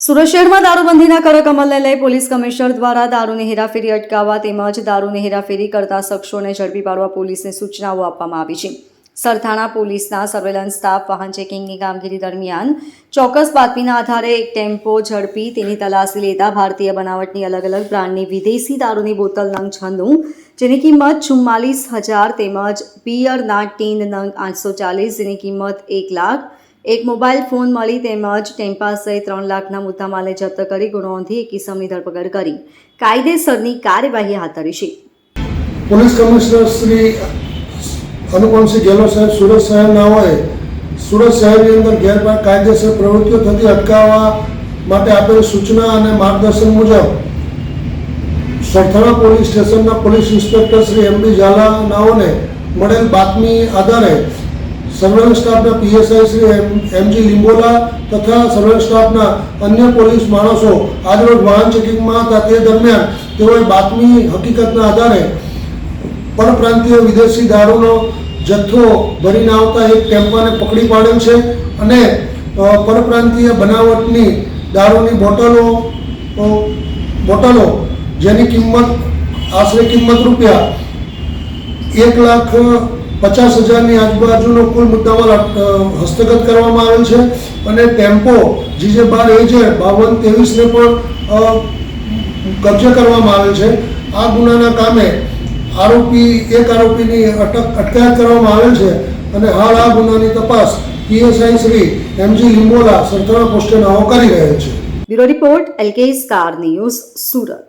સુરત શહેરમાં દારૂબંધીના કડક અમલને લઈ પોલીસ કમિશનર દ્વારા દારૂની હેરાફેરી અટકાવવા તેમજ દારૂની હેરાફેરી કરતા શખ્સોને ઝડપી પાડવા પોલીસને સૂચનાઓ આપવામાં આવી છે. સરથાણા પોલીસના સર્વેલન્સ સ્ટાફ વાહન ચેકિંગની કામગીરી દરમિયાન ચોક્કસ બાતમીના આધારે એક ટેમ્પો ઝડપી તેની તલાશી લેતા ભારતીય બનાવટની અલગ અલગ બ્રાન્ડની વિદેશી દારૂની બોતલ નંગ છન્નું જેની કિંમત ચુમ્માલીસ હજાર તેમજ પિયરના ટીન નંગ આઠસો ચાલીસ, જેની કિંમત એક લાખ એક મોબાઈલ ફોન મળી તેમજ ટેમ્પા ત્રણ લાખના મુદ્દામાલને જપ્ત કરી ગુનો એક કિસમની ધરપકડ કરી. કાયદેસરની કાર્યવાહી હાથ ધરી છે. પોલીસ કમિશનર શ્રી અનુપમસિંહ ગેહલોત સાહેબ, સુરત શહેરનાઓએ સુરત શહેરની અંદર ગેરકાયદેસર પ્રવૃત્તિઓ થતી અટકાવવા માટે આપેલ સૂચના અને માર્ગદર્શન મુજબ સરથાણા પોલીસ સ્ટેશનના police inspector Shri M D ઝાલાનાઓને મળેલ બાતમી આધારે સર્વેલન્સ સ્ટાફના PSI Shri M, MG Limbola તથા સર્વેલન્સ સ્ટાફના અન્ય પોલીસ માણસો આજરોજ વાહન ચેકિંગમાં હતા. તે દરમિયાન તેઓએ બાતમી હકીકતના આધારે પરપ્રાંતીય વિદેશી દારૂનો જથ્થો ભરીને આવતા એક ટેમ્પાને પકડી પાડેલ છે અને પરપ્રાંતીય બનાવટની દારૂની બોટલો બોટલો જેની કિંમત, આશરે કિંમત રૂપિયા એક લાખ પચાસ હજારની આજુબાજુનો કુલ મુદ્દામાલ હસ્તગત કરવામાં આવેલ છે અને ટેમ્પો જીજે બાર એ છે બાવન ત્રેવીસને પણ કબજે કરવામાં આવેલ છે. આ ગુનાના કામે આરોપી, એક આરોપીની અટક, અટકાયત કરવામાં આવેલ છે અને હાલ આ ગુનાની તપાસ પીએસઆઈ શ્રી એમજી લીંબોલા સંતરા પોસ્ટે નાઓ કરી રહેલ છે. Bureau report LK star news, Surat.